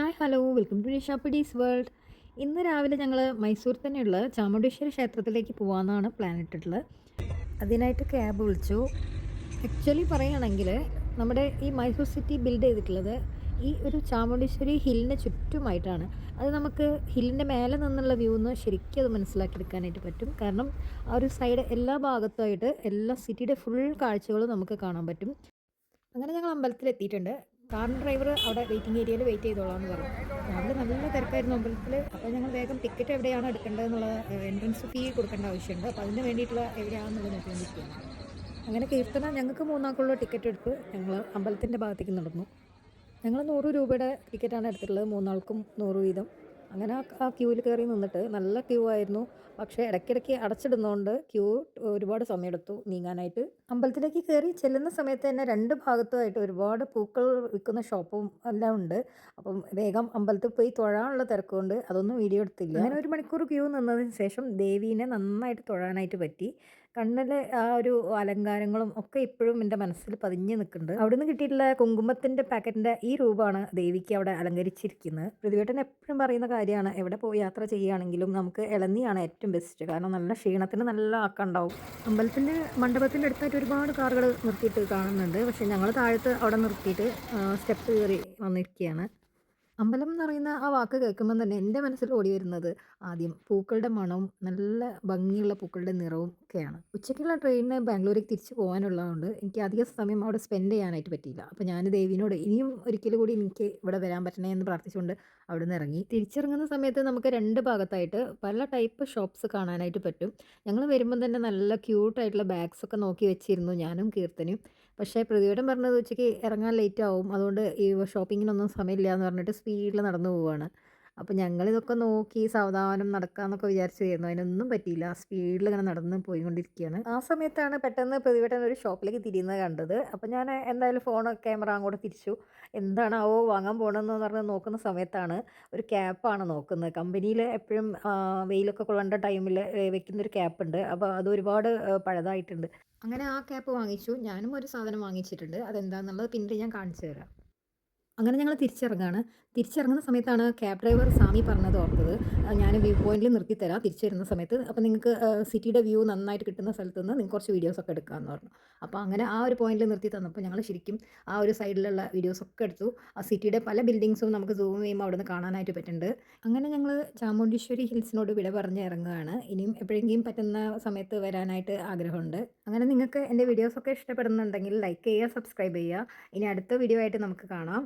Hi hello. Welcome to നിഷാപ്പിഡീസ് world. ഇന്ന് രാവിലെ ഞങ്ങൾ മൈസൂർ തന്നെയുള്ള ചാമുണ്ടേശ്വരി ക്ഷേത്രത്തിലേക്ക് പോകാമെന്നാണ് പ്ലാൻ ഇട്ടിട്ടുള്ളത്. അതിനായിട്ട് ക്യാബ് വിളിച്ചു. ആക്ച്വലി പറയുകയാണെങ്കിൽ നമ്മുടെ ഈ മൈസൂർ സിറ്റി ബിൽഡ് ചെയ്തിട്ടുള്ളത് ഈ ഒരു ചാമുണ്ടേശ്വരി ഹില്ലിന് ചുറ്റുമായിട്ടാണ്. അത് നമുക്ക് ഹില്ലിന്റെ മേലെ നിന്നുള്ള വ്യൂ എന്ന് ശരിക്കും അത് മനസ്സിലാക്കിയെടുക്കാനായിട്ട് പറ്റും. കാരണം ആ ഒരു സൈഡ് എല്ലാ ഭാഗത്തുമായിട്ട് എല്ലാ സിറ്റിയുടെ ഫുൾ കാഴ്ചകളും നമുക്ക് കാണാൻ പറ്റും. അങ്ങനെ ഞങ്ങൾ അമ്പലത്തിൽ എത്തിയിട്ടുണ്ട് കാറിന്റെ ഡ്രൈവർ അവിടെ വെയിറ്റിംഗ് ഏരിയയിൽ വെയിറ്റ് ചെയ്തോളാം എന്ന് പറഞ്ഞു. രാവിലെ നല്ല തിരക്കായിരുന്നു അമ്പലത്തിൽ അപ്പോൾ ഞങ്ങൾ വേഗം ടിക്കറ്റ് എവിടെയാണ് എടുക്കേണ്ടതെന്നുള്ള എൻട്രൻസ് ഫീ കൊടുക്കേണ്ട ആവശ്യമുണ്ട്. അപ്പോൾ അതിന് വേണ്ടിയിട്ടുള്ള എവിടെയാണെന്നുള്ളത് നോക്കിക്കൊണ്ടിരിക്കുകയാണ് അങ്ങനെ കീർത്തന ഞങ്ങൾക്ക് മൂന്നാൾക്കുള്ള ടിക്കറ്റ് എടുത്ത് ഞങ്ങൾ അമ്പലത്തിന്റെ ഭാഗത്തേക്ക് നടന്നു. ഞങ്ങൾ നൂറ് രൂപയുടെ ടിക്കറ്റാണ് എടുത്തിട്ടുള്ളത്. മൂന്നാൾക്കും നൂറ് വീതം. അങ്ങനെ ആ- ക്യൂവിൽ കയറി നിന്നിട്ട് നല്ല ക്യൂ ആയിരുന്നു. പക്ഷേ ഇടയ്ക്കിടയ്ക്ക് അടച്ചിടുന്നതുകൊണ്ട് ക്യൂ ഒരുപാട് സമയമെടുത്തു നീങ്ങാനായിട്ട്. അമ്പലത്തിലേക്ക് കയറി ചെല്ലുന്ന സമയത്ത് തന്നെ രണ്ട് ഭാഗത്തുമായിട്ട് ഒരുപാട് പൂക്കൾ വിൽക്കുന്ന ഷോപ്പും എല്ലാം ഉണ്ട്. അപ്പം വേഗം അമ്പലത്തിൽ പോയി തൊഴാനുള്ള തിരക്കുകൊണ്ട് അതൊന്നും വീഡിയോ എടുത്തില്ല. അങ്ങനെ ഒരു മണിക്കൂർ ക്യൂ നിന്നതിന് ശേഷം ദേവീനെ നന്നായിട്ട് തൊഴാനായിട്ട് പറ്റി. കണ്ണിലെ ആ ഒരു അലങ്കാരങ്ങളും ഒക്കെ ഇപ്പോഴും എന്റെ മനസ്സിൽ പതിഞ്ഞ് നിൽക്കുന്നുണ്ട്. അവിടുന്ന് കിട്ടിയിട്ടുള്ള കുങ്കുമത്തിന്റെ പാക്കറ്റിന്റെ ഈ രൂപമാണ് ദേവിക്ക് അവിടെ അലങ്കരിച്ചിരിക്കുന്നത്. പ്രതിവേട്ടൻ എപ്പോഴും പറയുന്ന കാര്യമാണ്. എവിടെ പോയി യാത്ര ചെയ്യുകയാണെങ്കിലും നമുക്ക് ഇളനിയാണ് ഏറ്റവും ബെസ്റ്റ് കാരണം നല്ല ക്ഷീണത്തിന് നല്ല ആക്കണ്ടാവും. അമ്പലത്തിന്റെ മണ്ഡപത്തിന്റെ അടുത്തായിട്ട് ഒരുപാട് കാറുകൾ നിർത്തിയിട്ട് കാണുന്നുണ്ട്. പക്ഷേ ഞങ്ങൾ താഴത്ത് അവിടെ നിർത്തിയിട്ട് സ്റ്റെപ്പ് കയറി വന്നിരിക്കുകയാണ്. അമ്പലം എന്ന് പറയുന്ന ആ വാക്ക് കേൾക്കുമ്പോൾ തന്നെ എന്റെ മനസ്സിൽ ഓടി വരുന്നത് ആദ്യം പൂക്കളുടെ മണവും നല്ല ഭംഗിയുള്ള പൂക്കളുടെ നിറവും ഒക്കെയാണ്. ഉച്ചയ്ക്കുള്ള ട്രെയിനിന് ബാംഗ്ലൂരേക്ക് തിരിച്ചു പോകാനുള്ളതുകൊണ്ട് എനിക്ക് അധിക സമയം അവിടെ സ്പെൻഡ് ചെയ്യാനായിട്ട് പറ്റിയില്ല. അപ്പോൾ ഞാൻ ദേവിനോട് ഇനിയും ഒരിക്കൽ കൂടി എനിക്ക് ഇവിടെ വരാൻ പറ്റണേ എന്ന് പ്രാർത്ഥിച്ചുകൊണ്ട് അവിടെ നിന്ന് ഇറങ്ങി. തിരിച്ചിറങ്ങുന്ന സമയത്ത് നമുക്ക് രണ്ട് ഭാഗത്തായിട്ട് പല ടൈപ്പ് ഷോപ്സ് കാണാനായിട്ട് പറ്റും. ഞങ്ങൾ വരുമ്പോൾ തന്നെ നല്ല ക്യൂട്ടായിട്ടുള്ള ബാഗ്സൊക്കെ നോക്കി വെച്ചിരുന്നു ഞാനും കീർത്തനും. പക്ഷേ പ്രതിവേടം പറഞ്ഞത് ഉച്ചയ്ക്ക് ഇറങ്ങാൻ ലേറ്റ് ആവും. അതുകൊണ്ട് ഈ ഷോപ്പിങ്ങിനൊന്നും സമയമില്ല എന്ന് പറഞ്ഞിട്ട് സ്പീഡിൽ നടന്നു പോവുകയാണ് അപ്പോൾ ഞങ്ങളിതൊക്കെ നോക്കി സാവധാനം നടക്കാമെന്നൊക്കെ വിചാരിച്ചായിരുന്നു അതിനൊന്നും പറ്റിയില്ല. സ്പീഡിൽ ഇങ്ങനെ നടന്ന് പോയിക്കൊണ്ടിരിക്കുകയാണ് ആ സമയത്താണ് പെട്ടെന്ന് പ്രതിവേട്ടൻ ഒരു ഷോപ്പിലേക്ക് തിരിയുന്നത് കണ്ടത്. അപ്പോൾ ഞാൻ എന്തായാലും ഫോൺ ക്യാമറ അങ്ങോട്ട് തിരിച്ചു. എന്താണാവോ വാങ്ങാൻ പോകണമെന്ന് പറഞ്ഞ് നോക്കുന്ന സമയത്താണ് ഒരു ക്യാപ്പാണ് നോക്കുന്നത്. കമ്പനിയിൽ എപ്പോഴും വെയിലൊക്കെ കൊള്ളേണ്ട ടൈമിൽ ക്യാപ്പ് ഉണ്ട്. അപ്പോൾ അത് ഒരുപാട് പഴതായിട്ടുണ്ട് അങ്ങനെ ആ ക്യാപ്പ് വാങ്ങിച്ചു. ഞാനും ഒരു സാധനം വാങ്ങിച്ചിട്ടുണ്ട്. അതെന്താണെന്നുള്ളത് പിന്നീട് ഞാൻ കാണിച്ചു തരാം. അങ്ങനെ ഞങ്ങൾ തിരിച്ചിറങ്ങാണ്. തിരിച്ചിറങ്ങുന്ന സമയത്താണ് ക്യാബ് ഡ്രൈവർ സാമി പറഞ്ഞത് ഓർത്തത്. ഞാൻ വ്യൂ പോയിന്റിൽ നിർത്തിത്തരാം. തിരിച്ചു വരുന്ന സമയത്ത് അപ്പോൾ നിങ്ങൾക്ക് സിറ്റിയുടെ വ്യൂ നന്നായിട്ട് കിട്ടുന്ന സ്ഥലത്ത് നിന്ന് നിങ്ങൾക്ക് കുറച്ച് വീഡിയോസ് വീഡിയോസൊക്കെ എടുക്കാമെന്ന് പറഞ്ഞു. അപ്പോൾ അങ്ങനെ ആ ഒരു പോയിന്റിൽ നിർത്തി തന്നപ്പോൾ ഞങ്ങൾ ശരിക്കും ആ ഒരു സൈഡിലുള്ള വീഡിയോസ് ഒക്കെ എടുത്തു. ആ സിറ്റിയുടെ പല ബിൽഡിങ്സും നമുക്ക് സൂം ചെയ്യുമ്പോൾ അവിടെ നിന്ന് കാണാനായിട്ട് പറ്റുന്നുണ്ട്. അങ്ങനെ ഞങ്ങൾ ചാമുണ്ടീശ്വരി ഹിൽസിനോട് വിട പറഞ്ഞ് ഇറങ്ങുകയാണ്. ഇനിയും എപ്പോഴെങ്കിലും പറ്റുന്ന സമയത്ത് വരാനായിട്ട് ആഗ്രഹമുണ്ട്. അങ്ങനെ നിങ്ങൾക്ക് എന്റെ വീഡിയോസൊക്കെ ഇഷ്ടപ്പെടുന്നുണ്ടെങ്കിൽ ലൈക്ക് ചെയ്യുക സബ്സ്ക്രൈബ് ചെയ്യുക. ഇനി അടുത്ത വീഡിയോ ആയിട്ട് നമുക്ക് കാണാം.